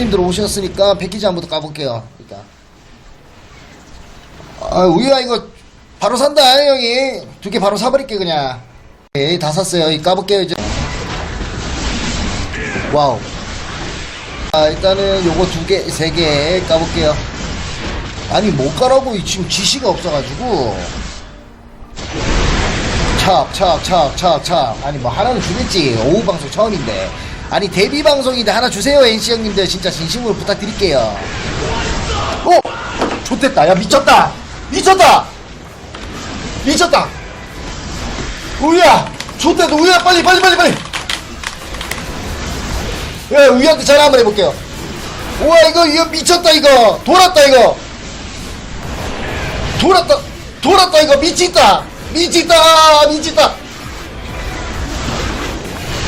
형님들 오셨으니까 패키지 한번 더 까볼게요. 일단. 아, 우유야, 이거 바로 산다, 형이. 두 개 바로 사버릴게, 그냥. 에이, 다 샀어요. 이 까볼게요, 이제. 와우. 아, 일단은 요거 두 개, 세 개 까볼게요. 아니, 못 가라고 지금 지시가 없어가지고. 착, 착, 착, 착, 착. 아니, 뭐, 하나는 주겠지. 오후 방송 처음인데. 아니, 데뷔 방송인데 하나 주세요, NC 형님들. 진짜 진심으로 부탁드릴게요. 어! 좋됐다. 야, 미쳤다! 미쳤다! 미쳤다! 우유야! 좋됐다, 우유야! 빨리, 빨리, 빨리, 빨리! 야, 우유한테 전화 한번 해볼게요. 우와, 이거, 이거 미쳤다, 이거! 돌았다, 이거! 돌았다! 돌았다, 이거! 미치다! 미치다! 미치다!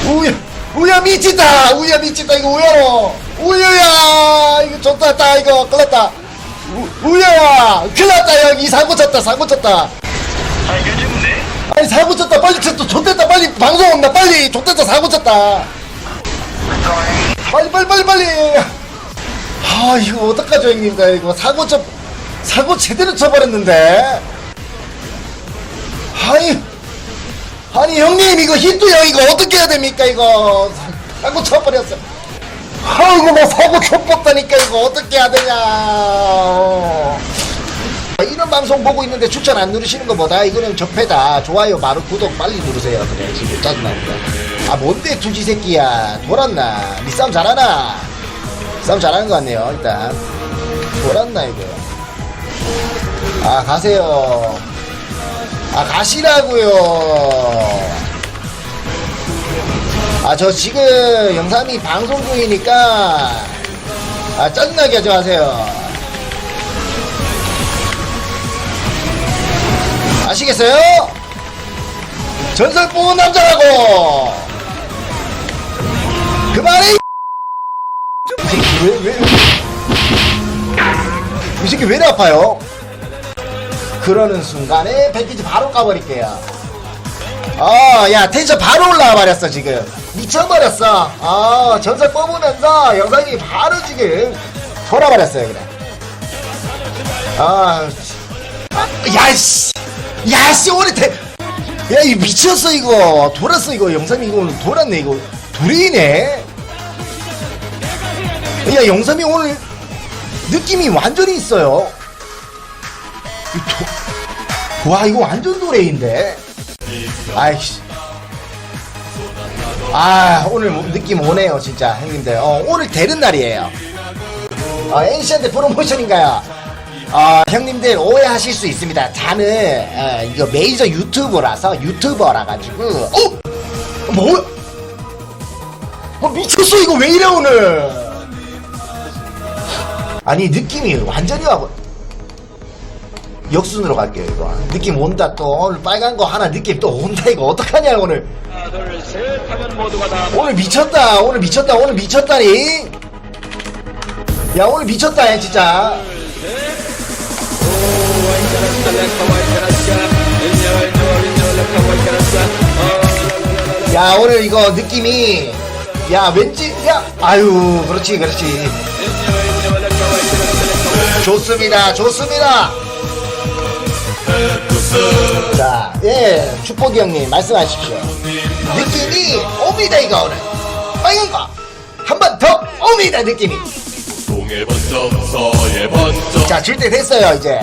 우야! 우야, 미치다! 우야, 미치다, 이거 우야로! 우유야! 이거 좋다, 이거! 끌렸다! 우, 우야야! 큰일났다, 형! 이 사고 쳤다, 사고 쳤다! 아니, 사고 쳤다, 빨리 쳤다, 좋됐다, 빨리! 방송 온다, 빨리! 좋됐다, 사고 쳤다! 빨리 빨리 빨리 빨리 아 이거 어떡하죠 형님들 이거 사고 쳐 사고 제대로 쳐버렸는데 아니 아니 형님 이거 힌트요 이거 어떻게 해야 됩니까 이거? 사고 쳐버렸어. 아이고 뭐 사고 쳐버렸다니까 이거 어떻게 해야 되냐. 아, 이런 방송 보고 있는데 추천 안 누르시는 것보다? 이거는 접해다. 좋아요 마루 구독 빨리 누르세요. 그래 지금 짜증나니까. 아 뭔데 투지 새끼야. 돌았나? 니 싸움 잘하나? 싸움 잘하는 것 같네요 일단. 돌았나 이거? 아 가세요 아 가시라고요 아 저 지금 영삼이 방송 중이니까 아 짜증나게 하지 마세요 아시겠어요? 전설 뽑은 남자라고! 그만해! 이 새끼 왜, 왜, 이 새끼 왜 이리 아파요? 그러는 순간에 패키지 바로 까버릴게요. 어, 야, 텐션 바로 올라와 버렸어, 지금. 미쳐버렸어. 어, 전설 뽑으면서 영상이 바로 지금 돌아버렸어요, 그래. 아, 야씨 야씨 오늘 대... 야 이거 미쳤어 이거 돌았어 이거 영삼이 이거 오늘 돌았네 이거 둘이네 야 영삼이 오늘 느낌이 완전히 있어요 이 도- 와 이거 완전 노래인데 아이씨 아 오늘 뭐 느낌 오네요 진짜 형님들 어, 오늘 되는 날이에요 어, NC한테 프로모션인가요? 어, 형님들 오해하실 수 있습니다. 저는 어, 이거 메이저 유튜버라서 유튜버라 가지고 어? 뭐? 어, 미쳤어 이거 왜 이래 오늘? 아니 느낌이 완전히 와고 역순으로 갈게요 이거. 느낌 온다 또. 오늘 빨간 거 하나 느낌 또 온다 이거. 어떡하냐 오늘. 하나 둘셋 하면 모두가 다 오늘 미쳤다 오늘 미쳤다 오늘 미쳤다니. 야 오늘 미쳤다 야 진짜. 야 오늘 이거 느낌이 야 왠지 야 아유 그렇지 그렇지. 좋습니다 좋습니다 자 예 축복이 형님 말씀하십시오. 느낌이 옵니다 이거 오늘. 빨간 거한 번 더 옵니다 느낌이. 동해 번쩍 서해 번쩍. 자 줄 때 됐어요 이제.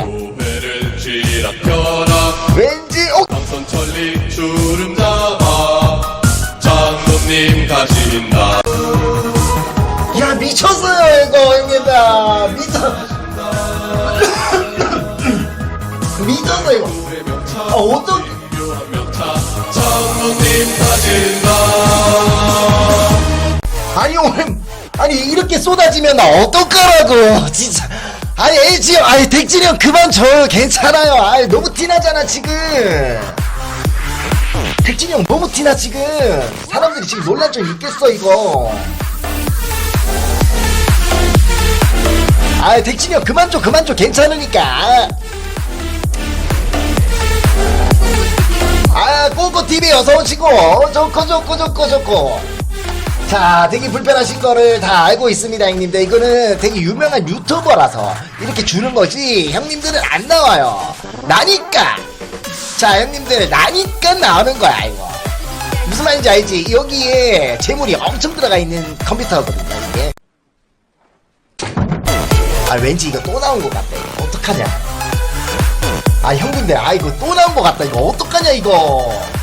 쥐락펴라. 왠지 오 강선천리 주름 잡아. 장로님 가신다. 야 미쳤어요 이거 형님들. 미쳐 미쳤어 이거. 아 어떤 아니 오늘 아니 이렇게 쏟아지면 나 어떡하라고 진짜. 아니 LG 형 아니 덱진이 형 그만 줘. 괜찮아요. 아니 너무 티나잖아 지금. 덱진이 형 너무 티나 지금. 사람들이 지금 논란 좀 있겠어 이거. 아 덱진이 형 그만 줘 그만 줘. 괜찮으니까 아 꼬꼬TV 어서 오시고 좋고 좋고 좋고 좋고 자, 되게 불편하신 거를 다 알고 있습니다, 형님들. 이거는 되게 유명한 유튜버라서 이렇게 주는 거지. 형님들은 안 나와요. 나니까. 자, 형님들, 나니까 나오는 거야, 이거. 무슨 말인지 알지? 여기에 재물이 엄청 들어가 있는 컴퓨터거든요, 이게. 아, 왠지 이거 또 나온 것 이거. 어떡하냐. 아, 형님들, 아, 이거 또 나온 것 같다, 이거. 어떡하냐, 이거.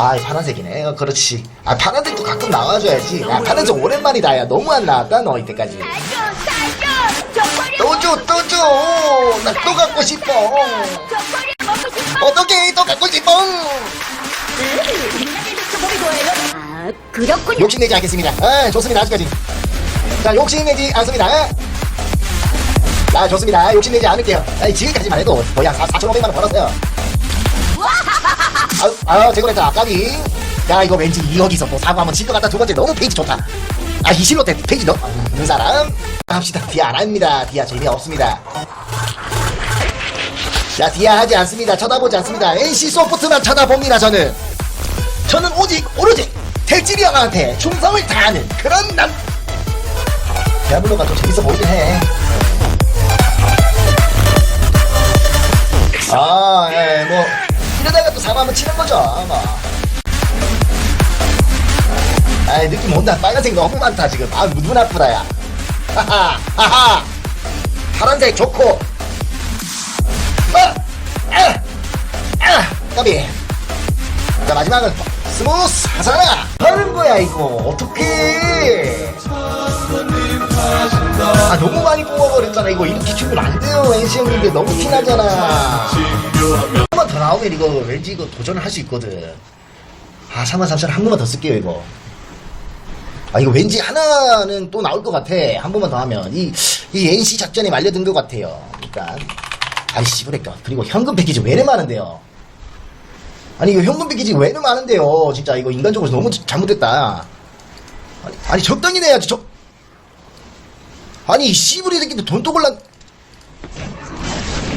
아, 이 파란색이네. 어, 그렇지. 아, 파란색도 가끔 나와줘야지. 아, 파란색 오랜만이다. 야, 너무 안 나왔다, 너, 이때까지. 또 줘, 또 줘. 나또 갖고 싶어. 어떡해, 또 갖고 싶어. 아, 그렇군요. 욕심내지 않겠습니다. 아, 좋습니다. 아직까지. 자, 욕심내지 않습니다. 아, 좋습니다. 욕심내지 않을게요. 아, 지금까지만 해도 거의 한 4,500만원 벌었어요. 아, 아, 제거했다. 아까비. 야, 이거 왠지 여기서 뭐 사고 한번 칠것 같다. 두 번째 너무 페이지 좋다. 아, 이 실로 때 페이지 넣는 사람? 합시다. 디아 안 합니다. 디아 재미없습니다. 자, 디아 하지 않습니다. 쳐다보지 않습니다. NC 소프트만 쳐다봅니다, 저는. 저는 오직, 오로지, 형한테 충성을 다하는 그런 남. 디아블로가 좀 재밌어 보이긴 해. 아, 또 사고 한번 치는 거죠, 뭐. 아이, 느낌 온다. 빨간색 너무 많다, 지금. 아, 눈 아프다, 야. 하하, 하하. 파란색 좋고. 아! 아! 아! 까비. 자, 마지막은 스무스 하잖아. 하는 거야, 이거. 어떡해. 아, 너무 많이 뽑아버렸잖아. 이거 이렇게 주면 안 돼요. NC 형님들 너무 티나잖아. 한번더 나오면 이거 왠지 이거 도전을 할 수 있거든. 아, 3만 3천 한 번만 더 쓸게요, 이거. 아, 이거 왠지 하나는 또 나올 것 같아. 한 번만 더 하면. 이, 이 NC 작전에 말려든 것 같아요. 일단. 아이씨, 그러니까. 그리고 현금 패키지 왜 이래 많은데요? 아니, 이거 현금 패키지 왜 이래 많은데요? 진짜 이거 인간적으로 너무 잘못됐다. 아니, 아니 적당히 내야지, 저. 아니, 이 씨부리 새끼들 돈또 골라.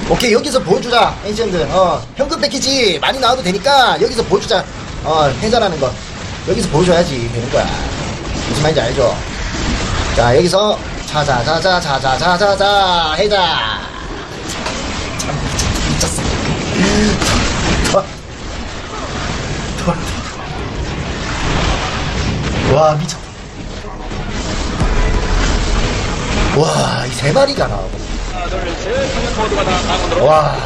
오케이 여기서 보여주자 엔션들. 어 현금 패키지 많이 나와도 되니까 여기서 보여주자. 어 해자라는 거. 여기서 보여줘야지 되는 거야. 무슨 말인지 알죠? 자 여기서 자자자자자자자자자 해자. 참 미쳤어. 더, 더. 와 미쳤다 와 이 세 마리가 나오고 와.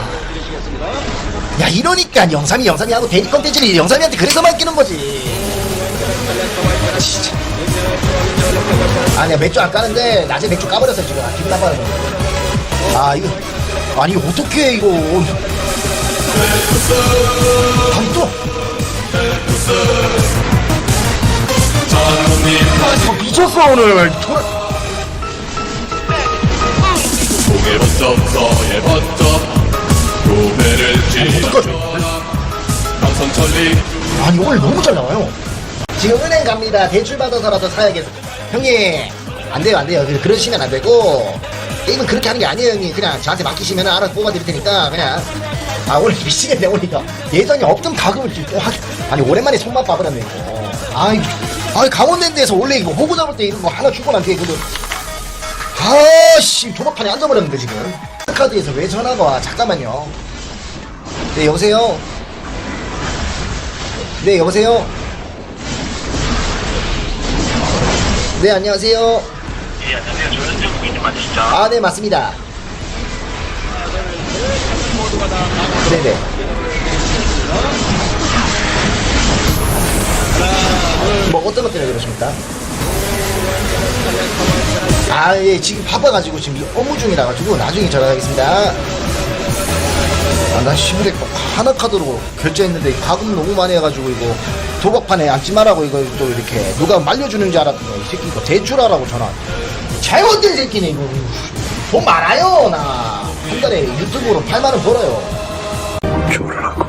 야 이러니까 영삼이 영삼이 하고 대리 컨텐츠를 영삼이한테 그래서 맡기는 거지. 진짜. 아니야 맥주 안 까는데 낮에 맥주 까버렸어 지금. 아, 기분 나빠요 아 이거. 아니 어떻게 이거. 아니 또. 어, 미쳤어 오늘. 저- 공 지나쳐라 강성천리 아니 오늘 너무 잘 나와요. 지금 은행 갑니다. 대출 받아서라도 사야겠어. 형님 안 돼요 안 돼요. 그- 그러시면 안 되고. 게임은 그렇게 하는 게 아니에요 형님. 그냥 저한테 맡기시면 알아서 뽑아드릴 테니까 그냥. 아 오늘 미치겠네 오늘 이거 예전에 없던 하 아니 오랜만에 손맛 봐버렸네 이거. 아이 아이 강원랜드에서 원래 이거 호구 잡을 때 이런 거 하나 주고 난 뒤에 그거. 아씨 도박판에 앉아버렸는데 지금. 카드에서 왜 전화가 와? 잠깐만요 네 여보세요 네 여보세요 네 안녕하세요 예, 안녕하세요. 조현정 고객님 맞으시죠? 아 네 맞습니다 네네 뭐 어떤 것 때문에 그러십니까? 아 예 지금 바빠가지고 지금 업무 중이라 가지고 나중에 전화하겠습니다 아 나 시골에 하나 카드로 결제했는데 가금 너무 많이 해가지고 이거 도박판에 앉지 말라고 이거 또 이렇게 누가 말려주는 줄 알았더니 이 새끼 이거 대출하라고 전화. 잘못된 새끼네 이거. 돈 많아요 나. 한 달에 유튜브로 8만원 벌어요. 조라고